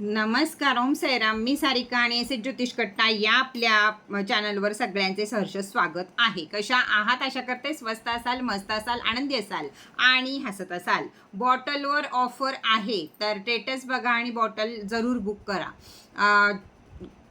नमस्कार ओम सैराम. मी सारिका आणि एस ज्योतिष कट्टा या आपल्या चॅनलवर सगळ्यांचे सहर्ष स्वागत आहे. कशा आहात? अशा करते स्वस्त असाल मस्त असाल आनंदी असाल आणि हसत असाल. बॉटलवर ऑफर आहे तर टेटस बघा आणि बॉटल जरूर बुक करा.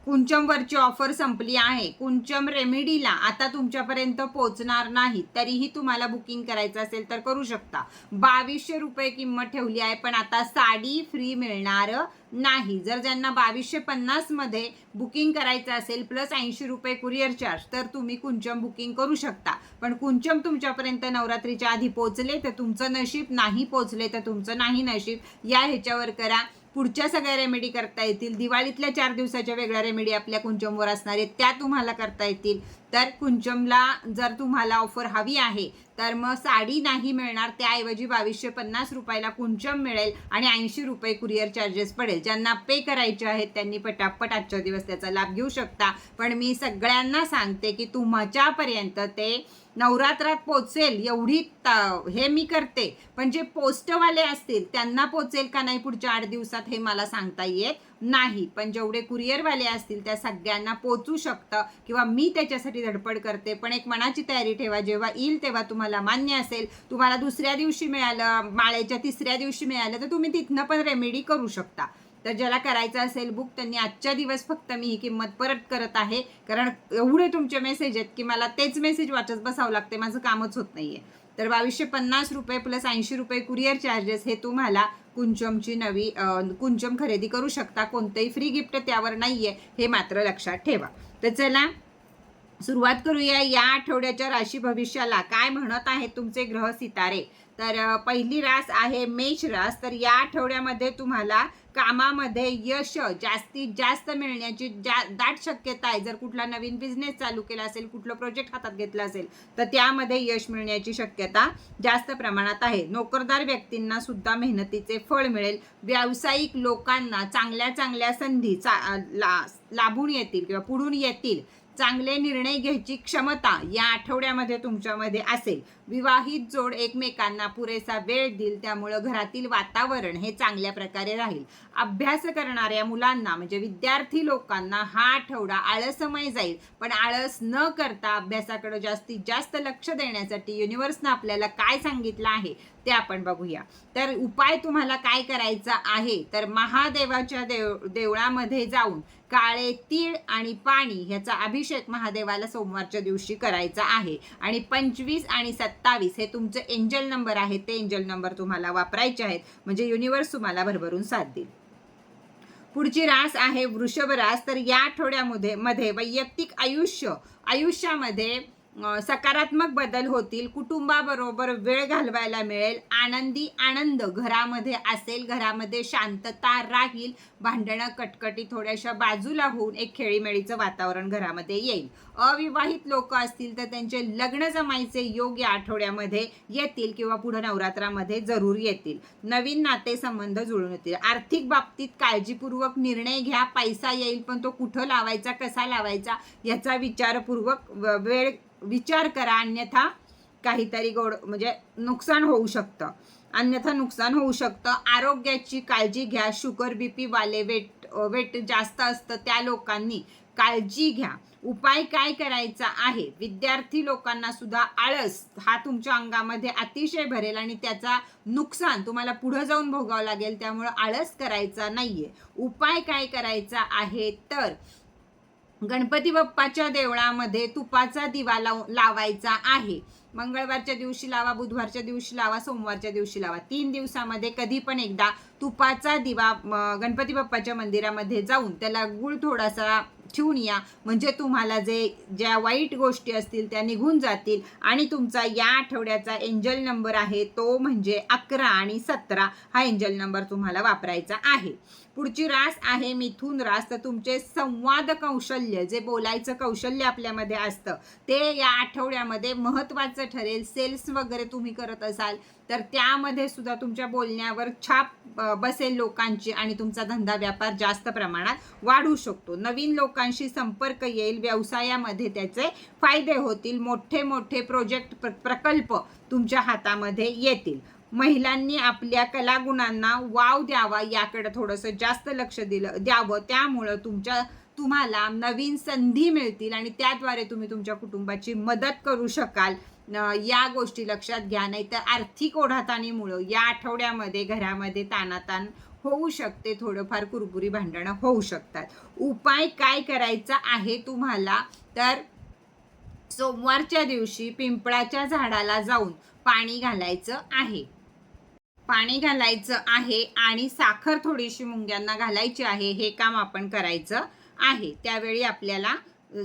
कुंचमवरची ऑफर संपली आहे. कुंचम रेमेडीला आता तुमच्यापर्यंत पोहोचणार नाही तरीही तुम्हाला बुकिंग करायचं असेल तर करू शकता. बावीसशे रुपये किंमत ठेवली आहे पण आता साडी फ्री मिळणार. नाही. जर ज्यांना बावीसशे पन्नासमध्ये बुकिंग करायचं असेल प्लस ऐंशी रुपये कुरिअर चार्ज तर तुम्ही कुंचम बुकिंग करू शकता. पण कुंचम तुमच्यापर्यंत नवरात्रीच्या आधी पोचले तर तुमचं नशीब नाही पोचले तर तुमचं नाही नशीब. या ह्याच्यावर करा. पुढच्या सगळ्या रेमेडी करता येतील. दिवाळीतल्या चार दिवसाच्या वेगळ्या रेमेडी आपल्या कुंचमवर असणार आहेत त्या तुम्हाला करता येतील. तर कुंचमला जर तुम्हाला ऑफर हवी आहे तर मग साडी नाही मिळणार. त्याऐवजी बावीसशे पन्नास रुपयाला कुंचम मिळेल आणि ऐंशी रुपये कुरिअर चार्जेस पडेल. ज्यांना पे करायचे आहेत त्यांनी पटापट आजच्या दिवस त्याचा लाभ घेऊ शकता. पण मी सगळ्यांना सांगते की तुमच्यापर्यंत ते नवरात्रात पोचेल एवढी त- हे मी करते. पण जे पोस्टवाले असतील त्यांना पोचेल का नाही पुढच्या आठ दिवसात हे मला सांगता येत नाही. पण जेवढे कुरिअरवाले असतील त्या सगळ्यांना पोचू शकतं किंवा मी त्याच्यासाठी धडपड करते. पण एक मनाची तयारी ठेवा. जेव्हा येईल तेव्हा तुम्हाला मान्य असेल. तुम्हाला दुसऱ्या दिवशी मिळालं माळेच्या तिसऱ्या दिवशी मिळालं तर तुम्ही तिथनं पण रेमेडी करू शकता. तर ज्याला करायचं असेल बुक त्यांनी आजच्या दिवस फक्त मी ही किंमत परत करत आहे. कारण एवढे तुमचे मेसेज आहेत की मला तेच मेसेज वाचत बसावं लागते माझं कामच होत नाहीये. तर बावीसशे पन्नास रुपये प्लस ऐंशी रुपये कुरिअर चार्जेस हे तुम्हाला कुंचमची नवी कुंचम खरेदी करू शकता. कोणतंही फ्री गिफ्ट त्यावर नाहीये हे मात्र लक्षात ठेवा. तर चला सुरुवात करूया या आठवड्याच्या राशी भविष्याला. काय म्हणत आहेत तुमचे ग्रह सितारे? तर पहिली रास आहे मेष रास. तर या आठवड्यामध्ये तुम्हाला कामामध्ये यश जास्तीत जास्त मिळण्याची जा दाट शक्यता आहे. जर कुठला नवीन बिझनेस चालू केला असेल कुठलं प्रोजेक्ट हातात घेतला असेल तर त्यामध्ये यश मिळण्याची शक्यता जास्त प्रमाणात आहे. नोकरदार व्यक्तींना सुद्धा मेहनतीचे फळ मिळेल. व्यावसायिक लोकांना चांगल्या चांगल्या संधी चा ला लाभून येतील किंवा पुढून येतील. चांगले निर्णय घ्यायची क्षमता या आठवड्यामध्ये तुमच्यामध्ये असेल. विवाहित जोड एकमेकांना पुरेसा वेळ देईल त्यामुळं घरातील वातावरण हे चांगल्या प्रकारे राहील. अभ्यास करणाऱ्या मुलांना म्हणजे विद्यार्थी लोकांना हा आठवडा आळसमय जाईल. पण आळस न करता अभ्यासाकडे जास्तीत जास्त लक्ष देण्यासाठी युनिव्हर्सनं आपल्याला काय सांगितलं आहे ते आपण बघूया. तर उपाय तुम्हाला काय करायचा आहे तर महादेवाच्या देव देवळामध्ये जाऊन काळे तीळ आणि पाणी ह्याचा अभिषेक महादेवाला सोमवारच्या दिवशी करायचा आहे. आणि पंचवीस आणि सत्तावीस हे तुमचे एंजल नंबर आहेत. ते एंजल नंबर तुम्हाला वापरायचे आहेत. म्हणजे युनिव्हर्स तुम्हाला भरभरून साथ देईल. पुढची रास आहे वृषभ रास. तर या आठवड्यामध्ये मध्ये वैयक्तिक आयुष्य आयुष्यामध्ये सकारात्मक बदल होतील कुटुंबाबरोबर वेळ घालवायला मिळेल आनंदी आनंद घरामध्ये असेल घरामध्ये शांतता राहील भांडणं कटकटी थोड्याशा बाजूला होऊन एक खेळीमेळीचं वातावरण घरामध्ये येईल. अविवाहित लोक असतील तर त्यांचे लग्न जमायचे योग या आठवड्यामध्ये येतील किंवा पुढे नवरात्रामध्ये जरूर येतील. नवीन नातेसंबंध जुळून येतील. आर्थिक बाबतीत काळजीपूर्वक निर्णय घ्या. पैसा येईल पण तो कुठं लावायचा कसा लावायचा याचा विचारपूर्वक व- वेळ विचार करा अन्यथा काहीतरी गोड म्हणजे नुकसान होऊ शकतं. अन्यथा नुकसान होऊ शकतं. आरोग्याची काळजी घ्या. शुगर बीपी वाले वेट वेट जास्त असतं त्या लोकांनी काळजी घ्या. उपाय काय करायचा आहे? विद्यार्थी लोकांना सुद्धा आळस हा तुमच्या अंगामध्ये अतिशय भरेल आणि त्याचा नुकसान तुम्हाला पुढं जाऊन भोगावं लागेल. त्यामुळं आळस करायचा नाहीये. उपाय काय करायचा आहे? तर गणपती बाप्पाच्या देवळामध्ये तुपाचा दिवा लाव लावायचा आहे. मंगळवारच्या दिवशी लावा बुधवारच्या दिवशी लावा सोमवारच्या दिवशी लावा. तीन दिवसामध्ये कधी पण एकदा तुपाचा दिवा गणपती बाप्पाच्या मंदिरामध्ये जाऊन त्याला गुळ थोडासा ठेवून या. म्हणजे तुम्हाला जे ज्या वाईट गोष्टी असतील त्या निघून जातील आणि तुमचा या आठवड्याचा एंजल नंबर आहे तो म्हणजे अकरा आणि सतरा हा एंजल नंबर तुम्हाला वापरायचा आहे. पुढची रास आहे मिथून रास. तर तुमचे संवाद कौशल्य जे बोलायचं कौशल्य आपल्यामध्ये असतं ते या आठवड्यामध्ये महत्त्वाचं ठरेल. सेल्स वगैरे तुम्ही करत असाल तर त्यामध्ये सुद्धा तुमच्या बोलण्यावर छाप बसेल लोकांची आणि तुमचा धंदा व्यापार जास्त प्रमाणात वाढू शकतो. नवीन लोकांशी संपर्क येईल व्यवसायामध्ये त्याचे फायदे होतील मोठे मोठे प्रोजेक्ट प्र- प्रकल्प तुमच्या हातामध्ये येतील. महिलांनी आपल्या कलागुणांना वाव द्यावा याकडे थोडंसं जास्त लक्ष दिलं द्यावं. त्यामुळं तुमच्या तुम्हाला नवीन संधी मिळतील आणि त्याद्वारे तुम्ही तुमच्या कुटुंबाची मदत करू शकाल. या गोष्टी लक्षात घ्या नाही तर आर्थिक ओढाताणीमुळं या आठवड्यामध्ये घरामध्ये तानाताण होऊ शकते थोडंफार कुरकुरी भांडणं होऊ शकतात. उपाय काय करायचा आहे तुम्हाला? तर सोमवारच्या दिवशी पिंपळाच्या झाडाला जाऊन पाणी घालायचं आहे. पाणी घालायचं आहे आणि साखर थोडीशी मुंग्यांना घालायची आहे हे काम आपण करायचं आहे. त्यावेळी आपल्याला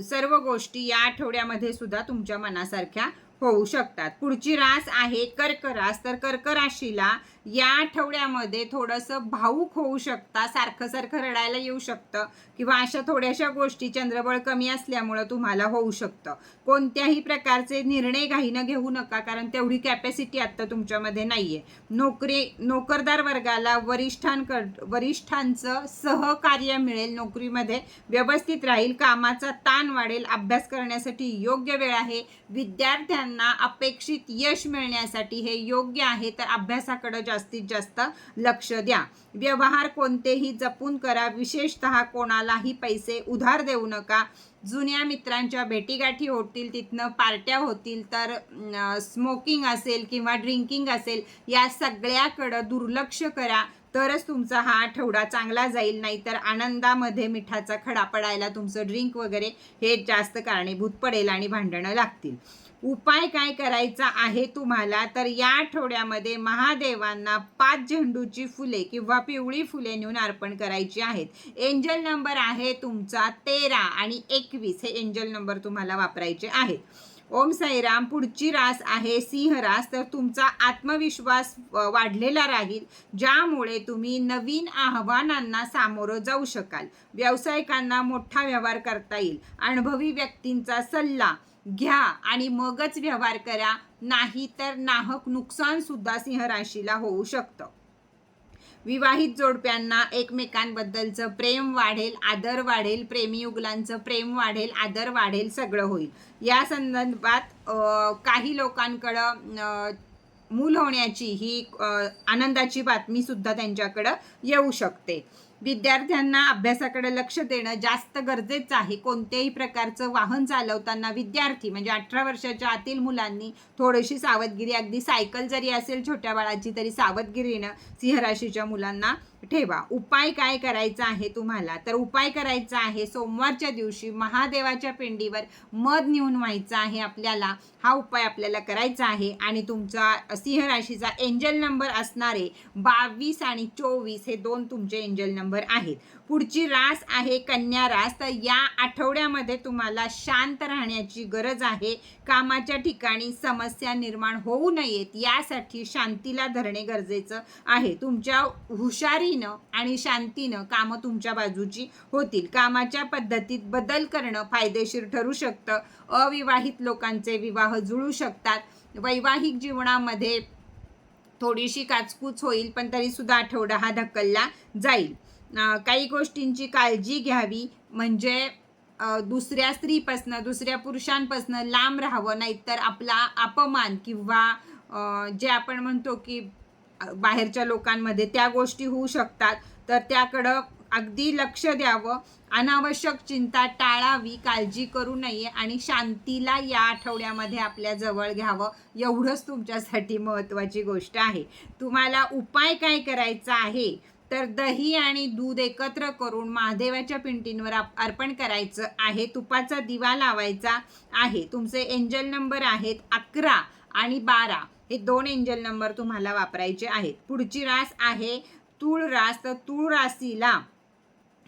सर्व गोष्टी या आठवड्यामध्ये सुद्धा तुमच्या मनासारख्या होऊ शकतात. पुढची रास आहे कर्क रास तर कर्क राशीला या आठवड्यामध्ये थोडंसं भाऊक होऊ शकता सारखं सारखं रडायला येऊ शकतं किंवा अशा थोड्याशा गोष्टी चंद्रबळ कमी असल्यामुळं तुम्हाला होऊ शकतं. कोणत्याही प्रकारचे निर्णय घाईनं घेऊ नका कारण तेवढी कॅपॅसिटी आत्ता तुमच्यामध्ये नाही आहे नोकरी नोकरदार वर्गाला वरिष्ठांकड वरिष्ठांचं सहकार्य मिळेल नोकरीमध्ये व्यवस्थित राहील कामाचा ताण वाढेल अभ्यास करण्यासाठी योग्य वेळ आहे विद्यार्थ्यांना अपेक्षित यश मिळण्यासाठी हे योग्य आहे तर अभ्यासाकडे जास्तीत जास्त लक्ष द्या. व्यवहार कोणतेही जपून करा. विशेषतः कोणालाही पैसे उधार देऊ नका. जुन्या मित्रांच्या भेटीगाठी होतील तिथनं पार्ट्या होतील तर स्मोकिंग असेल किंवा ड्रिंकिंग असेल या सगळ्याकडं दुर्लक्ष करा. तरच तुमचा हा आठवडा चांगला जाईल. नाहीतर आनंदामध्ये मिठाचा खडा पडायला तुमचं ड्रिंक वगैरे हे जास्त कारणीभूत पडेल आणि भांडणं लागतील. उपाय काय करायचा आहे तुम्हाला? तर या आठवड्यामध्ये महादेवांना पाच झेंडूची फुले किंवा पिवळी फुले नेऊन अर्पण करायची आहेत. एंजल नंबर आहे तुमचा तेरा आणि एकवीस. हे एंजल नंबर तुम्हाला वापरायचे आहेत. ओम साईराम पुढची रास आहे सिंह रास. तर तुमचा आत्मविश्वास वाढलेला राहील ज्यामुळे तुम्ही नवीन आव्हानांना सामोरं जाऊ शकाल. व्यावसायिकांना मोठा व्यवहार करता येईल. अनुभवी व्यक्तींचा सल्ला घ्या आणि मगच व्यवहार करा. नाही तर नाहक नुकसान सुद्धा सिंह राशीला होऊ शकतं. विवाहित जोडप्यांना एकमेकांबद्दलचं प्रेम वाढेल आदर वाढेल प्रेमीयुगलांचं प्रेम वाढेल आदर वाढेल सगळं होईल. या संदर्भात काही लोकांकडं मूल होण्याची ही आनंदाची बातमी सुद्धा त्यांच्याकडं येऊ शकते. विद्यार्थ्यांना अभ्यासाकडे लक्ष देणं जास्त गरजेचं आहे. कोणत्याही प्रकारचं वाहन चालवताना विद्यार्थी म्हणजे अठरा वर्षाच्या आतील मुलांनी थोडीशी सावधगिरी अगदी सायकल जरी असेल छोट्या बाळाची तरी सावधगिरीनं सिंहराशीच्या मुलांना ठेवा. उपाय काय करायचा आहे तुम्हाला? तर उपाय करायचा आहे सोमवारच्या दिवशी महादेवाच्या पिंडीवर मध नेऊन व्हायचा आहे आपल्याला. हा उपाय आपल्याला करायचा आहे आणि तुमचा सिंह राशीचा एंजल नंबर असणारे बावीस आणि चोवीस हे दोन तुमचे एंजल नंबर आहेत. पुढची रास आहे कन्या रास. तर या आठवड्यामध्ये तुम्हाला शांत राहण्याची गरज आहे. कामाच्या ठिकाणी समस्या निर्माण होऊ नयेत यासाठी शांतीला धरणे गरजेचं आहे. तुमच्या हुशारीनं आणि शांतीनं कामं तुमच्या बाजूची होतील. कामाच्या पद्धतीत बदल करणं फायदेशीर ठरू शकतं. अविवाहित लोकांचे विवाह जुळू शकतात. वैवाहिक जीवनामध्ये थोडीशी काचकूच होईल पण तरी सुद्धा आठवडा हा ढकलला जाईल. काही गोष्टींची काळजी घ्यावी. म्हणजे दुसऱ्या स्त्रीपासनं दुसऱ्या पुरुषांपासनं लांब राहावं नाहीतर आपला अपमान किंवा जे आपण म्हणतो की बाहेरच्या लोकांमध्ये त्या गोष्टी होऊ शकतात. तर त्याकडं अगदी लक्ष द्यावं. अनावश्यक चिंता टाळावी काळजी करू नये आणि शांतीला या आठवड्यामध्ये आपल्या जवळ घ्यावं. एवढंच तुमच्यासाठी महत्त्वाची गोष्ट आहे. तुम्हाला उपाय काय करायचा आहे? तर दही आणि दूध एकत्र करून महादेवाच्या पिंटींवर अर्पण करायचं आहे. तुपाचा दिवा लावायचा आहे. तुमचे एंजल नंबर आहेत अकरा आणि बारा. हे दोन एंजल नंबर तुम्हाला वापरायचे आहेत. पुढची रास आहे तूळ रास तर तूळ राशीला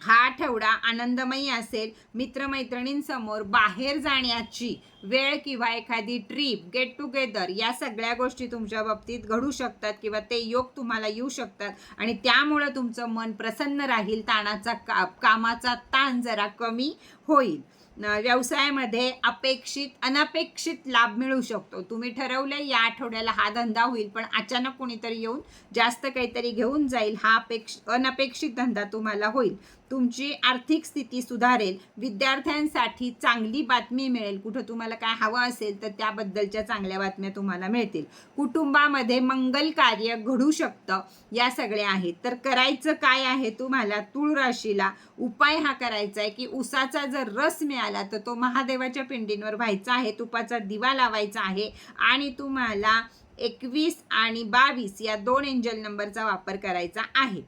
हा आठवडा आनंदमयी असेल मित्रमैत्रिणींसमोर बाहेर जाण्याची वेळ किंवा एखादी ट्रीप गेट टुगेदर या सगळ्या गोष्टी तुमच्या बाबतीत घडू शकतात किंवा ते योग तुम्हाला येऊ शकतात. आणि त्यामुळं तुमचं मन प्रसन्न राहील ताणाचा का कामाचा ताण जरा कमी होईल. व्यवसायामध्ये अपेक्षित अनपेक्षित लाभ मिळू शकतो. तुम्ही ठरवलं या आठवड्याला हा धंदा होईल पण अचानक कोणीतरी येऊन जास्त काहीतरी घेऊन जाईल. हा अपेक्ष अनपेक्षित धंदा तुम्हाला होईल. तुमची आर्थिक स्थिती सुधारेल विद्यार्थ्यांसाठी चांगली बातमी मिळेल. कुठं तुम्हाला काय हवं असेल तर त्याबद्दलच्या चांगल्या बातम्या तुम्हाला मिळतील. कुटुंबामध्ये मंगल कार्य घडू शकतं या सगळ्या आहेत. तर करायचं काय आहे तुम्हाला? तुळ राशीला उपाय हा करायचा आहे की उसाचा जर रस मिळाला तर तो महादेवाच्या पिंडींवर व्हायचा आहे तुपाचा दिवा लावायचा आहे आणि तुम्हाला एकवीस आणि बावीस या दोन एंजल नंबरचा वापर करायचा आहे.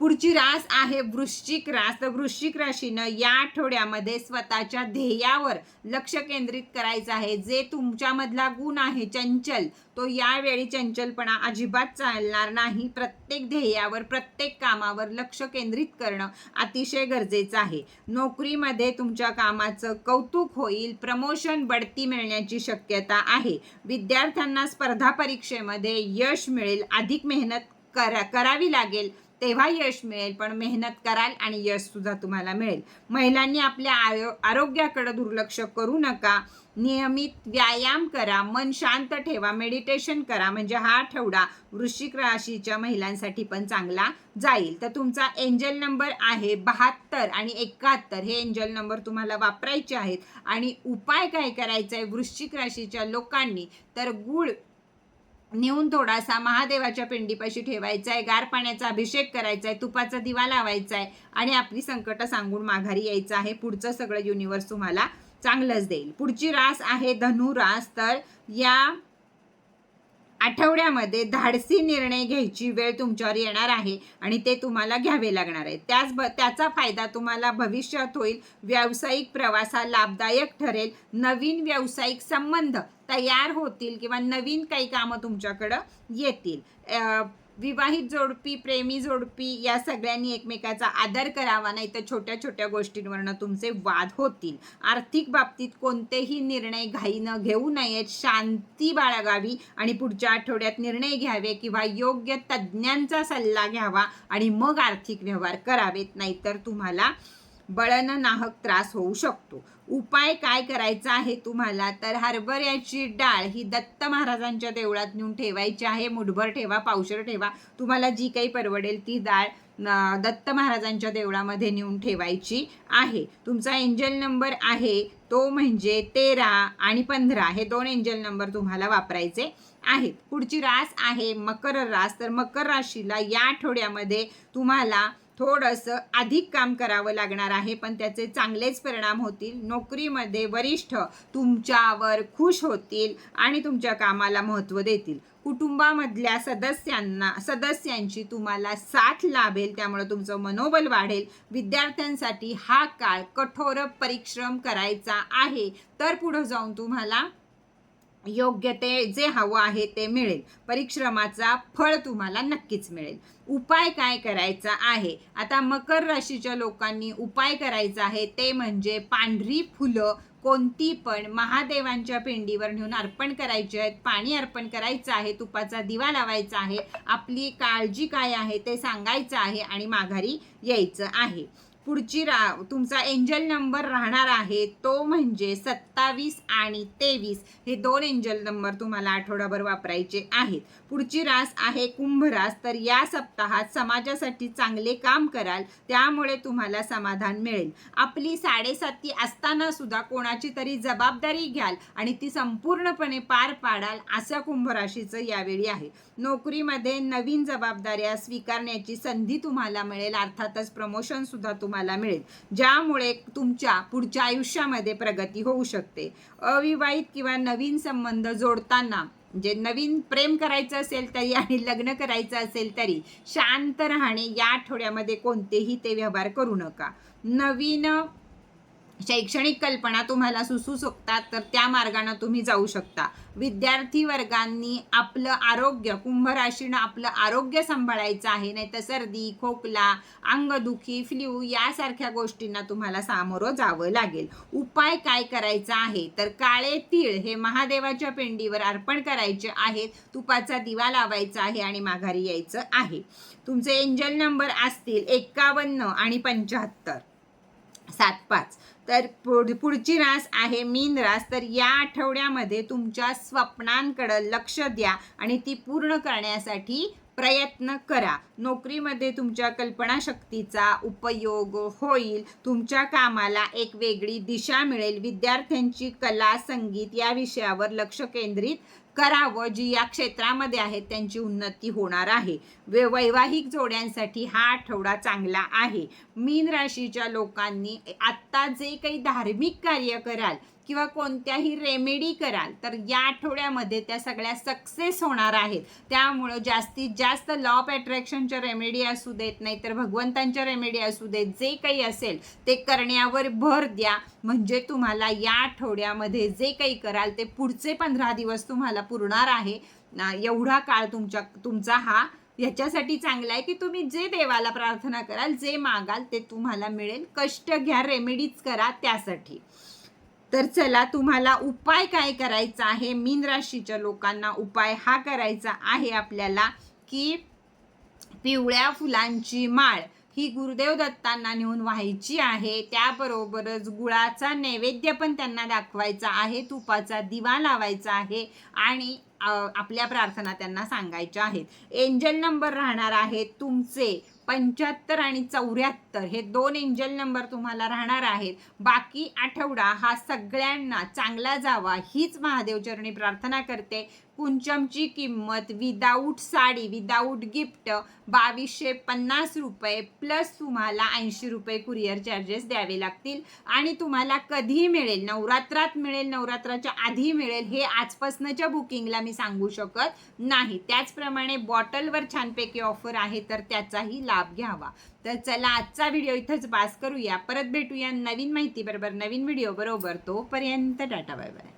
पुढची रास आहे वृश्चिक रास. तर वृश्चिक राशीनं या आठवड्यामध्ये स्वतःच्या ध्येयावर लक्ष केंद्रित करायचं आहे. जे तुमच्यामधला गुण आहे चंचल तो यावेळी चंचलपणा अजिबात चालणार नाही. प्रत्येक ध्येयावर प्रत्येक कामावर लक्ष केंद्रित करणं अतिशय गरजेचं आहे. नोकरीमध्ये तुमच्या कामाचं कौतुक होईल प्रमोशन बढती मिळण्याची शक्यता आहे. विद्यार्थ्यांना स्पर्धा परीक्षेमध्ये यश मिळेल अधिक मेहनत करा करावी लागेल. तेव्हा यश मिळेल पण मेहनत कराल आणि यश सुद्धा तुम्हाला मिळेल. महिलांनी आपल्या आरो आरोग्याकडे दुर्लक्ष करू नका. नियमित व्यायाम करा मन शांत ठेवा मेडिटेशन करा म्हणजे हा आठवडा वृश्चिक राशीच्या महिलांसाठी पण चांगला जाईल. तर तुमचा एंजल नंबर आहे बहात्तर आणि एकाहत्तर. हे एंजल नंबर तुम्हाला वापरायचे आहेत. आणि उपाय काय करायचा आहे वृश्चिक राशीच्या लोकांनी तर गुळ नेऊन थोडासा महादेवाच्या पिंडीपाशी ठेवायचा आहे गार पाण्याचा अभिषेक करायचा आहे तुपाचा दिवा लावायचा आहे आणि आपली संकट सांगून माघारी यायचं आहे पुढचं सगळं युनिवर्स तुम्हाला चांगलंच देईल. पुढची रास आहे धनु रास तर या आठवड्यामध्ये धाडसी निर्णय घ्यायची वेळ तुमच्यावर येणार आहे आणि ते तुम्हाला घ्यावे लागणार आहे त्याच ब त्याचा फायदा तुम्हाला भविष्यात होईल. व्यावसायिक प्रवास हा लाभदायक ठरेल. नवीन व्यावसायिक संबंध तयार होतील किंवा नवीन काही कामं तुमच्याकडं येतील. विवाहित जोडपी प्रेमी जोडपी या सगळ्यांनी एकमेकाचा आदर करावा नाही तर छोट्या छोट्या गोष्टींवरनं तुमचे वाद होतील. आर्थिक बाबतीत कोणतेही निर्णय घाईनं घेऊ नयेत. शांती बाळगावी आणि पुढच्या आठवड्यात निर्णय घ्यावे किंवा योग्य तज्ज्ञांचा सल्ला घ्यावा आणि मग आर्थिक व्यवहार करावेत. नाहीतर तुम्हाला बळन नाहक त्रास होऊ शकतो. उपाय काय करायचा आहे तुम्हाला? तर हरभऱ्याची डाळ ही दत्त महाराजांच्या देवळात नेऊन ठेवायची आहे. मुठभर ठेवा पावशर ठेवा. तुम्हाला जी काही परवडेल ती डाळ दत्त महाराजांच्या देवळामध्ये नेऊन ठेवायची आहे. तुमचा एंजल नंबर आहे तो म्हणजे तेरा आणि पंधरा. हे दोन एंजल नंबर तुम्हाला वापरायचे आहेत. पुढची रास आहे मकर रास. तर मकर राशीला या आठवड्यामध्ये तुम्हाला थोडंसं अधिक काम करावं लागणार आहे पण त्याचे चांगलेच परिणाम होतील. नोकरीमध्ये वरिष्ठ तुमच्यावर खुश होतील आणि तुमच्या कामाला महत्त्व देतील. कुटुंबामधल्या सदस्यांना सदस्यांची तुम्हाला साथ लाभेल त्यामुळे तुमचं मनोबल वाढेल. विद्यार्थ्यांसाठी हा काळ कठोर परिश्रम करायचा आहे. तर पुढं जाऊन तुम्हाला योग्य ते जे हवं आहे ते मिळेल. परिश्रमाचा फळ तुम्हाला नक्कीच मिळेल. उपाय काय करायचा आहे? आता मकर राशीच्या लोकांनी उपाय करायचा आहे ते म्हणजे पांढरी फुलं कोणती पण महादेवांच्या पिंडीवर नेऊन अर्पण करायचे आहेत पाणी अर्पण करायचं आहे तुपाचा दिवा लावायचा आहे आपली काळजी काय आहे ते सांगायचं आहे आणि माघारी यायचं आहे. पुढची रा तुमचा एंजल नंबर राहणार आहे तो म्हणजे सत्तावीस आणि तेवीस. हे दोन एंजल नंबर तुम्हाला आठवडाभर वापरायचे आहेत. पुढची रास आहे कुंभ रास तर या सप्ताहात समाजासाठी चांगले काम कराल त्यामुळे तुम्हाला समाधान मिळेल. आपली साडेसाती असताना सुद्धा कोणाची तरी जबाबदारी घ्याल आणि ती संपूर्णपणे पार पाडाल असं कुंभराशीचं यावेळी आहे. नोकरीमध्ये नवीन जबाबदाऱ्या स्वीकारण्याची संधी तुम्हाला मिळेल अर्थातच प्रमोशन सुद्धा तुम्हाला मिळेल. ज्यामुळे तुमच्या पुढच्या आयुष्यामध्ये प्रगती होऊ शकते. अविवाहित किंवा नवीन संबंध जोडताना म्हणजे नवीन प्रेम करायचं असेल तरी आणि लग्न करायचं असेल तरी शांत राहणे या आठवड्यामध्ये कोणतेही ते व्यवहार करू नका. नवीन शैक्षणिक कल्पना तुम्हाला सुचू शकतात तर त्या मार्गानं तुम्ही जाऊ शकता. विद्यार्थी वर्गांनी आपलं आरोग्य कुंभ राशीनं आपलं आरोग्य सांभाळायचं आहे नाही तर सर्दी खोकला अंगदुखी फ्ल्यू यासारख्या गोष्टींना तुम्हाला सामोरं जावं लागेल. उपाय काय करायचा आहे? तर काळे तीळ हे महादेवाच्या पिंडीवर अर्पण करायचे आहेत. तुपाचा दिवा लावायचा आहे आणि माघारी यायचं आहे. तुमचे एंजल नंबर असतील एक्कावन्न आणि पंच्याहत्तर. सात पाच तर पुढ पुढची रास आहे मीन रास. तर या आठवड्यामध्ये तुमच्या स्वप्नांकडं लक्ष द्या आणि ती पूर्ण करण्यासाठी प्रयत्न करा. नोकरीमध्ये तुमच्या कल्पनाशक्तीचा उपयोग होईल. तुमच्या कामाला एक वेगळी दिशा मिळेल. विद्यार्थ्यांची कला संगीत या विषयावर लक्ष केंद्रित करावं जी या क्षेत्रामध्ये आहेत त्यांची उन्नती होणार आहे. वे वैवाहिक जोड्यांसाठी हा आठवडा चांगला आहे. मीन राशीच्या लोकांनी आत्ता जे काही धार्मिक कार्य कराल किंवा कोणत्याही रेमेडी कराल तर या आठवड्यामध्ये त्या सगळ्या सक्सेस होणार आहेत. त्यामुळं जास्तीत जास्त लॉ ऑफ अट्रॅक्शनच्या रेमेडी असू देत नाही तर भगवंतांच्या रेमेडी असू देत. जे काही असेल ते करण्यावर भर द्या. म्हणजे तुम्हाला या आठवड्यामध्ये जे काही कराल ते पुढचे पंधरा दिवस तुम्हाला पुरणार आहे. एवढा काळ तुमच्या तुमचा हा याच्यासाठी चांगला आहे की तुम्ही जे देवाला प्रार्थना कराल जे मागाल ते तुम्हाला मिळेल. कष्ट घ्या रेमेडीज करा त्यासाठी. तर चला तुम्हाला उपाय काय करायचा आहे? मीन राशीच्या लोकांना उपाय हा करायचा आहे आपल्याला की पिवळ्या फुलांची माळ ही गुरुदेव दत्तांना नेऊन व्हायची आहे. त्याबरोबरच गुळाचा नैवेद्य पण त्यांना दाखवायचा आहे तुपाचा दिवा लावायचा आहे आणि आपल्या प्रार्थना त्यांना सांगायच्या आहेत. एंजल नंबर राहणार आहेत तुमचे पंच्याहत्तर आणि चौऱ्याहत्तर हे दोन एंजल नंबर तुम्हाला राहणार आहेत. बाकी आठवडा हा सगळ्यांना चांगला जावा हीच महादेवचरणी प्रार्थना करते. कुंचमची किंमत विदाऊट साडी विदाऊट गिफ्ट बावीसशे पन्नास रुपये प्लस तुम्हाला ऐंशी रुपये कुरिअर चार्जेस द्यावे लागतील. आणि तुम्हाला कधी मिळेल नवरात्रात मिळेल नवरात्राच्या आधी मिळेल हे आजपासूनच्या बुकिंगला मी सांगू शकत नाही. त्याचप्रमाणे बॉटलवर छानपैकी ऑफर आहे तर त्याचाही लाभ घ्यावा. तर चला आजचा व्हिडिओ इथंच पास करूया. परत भेटूया नवीन माहिती बरोबर नवीन व्हिडिओ बरोबर. तोपर्यंत टाटा बाय बाय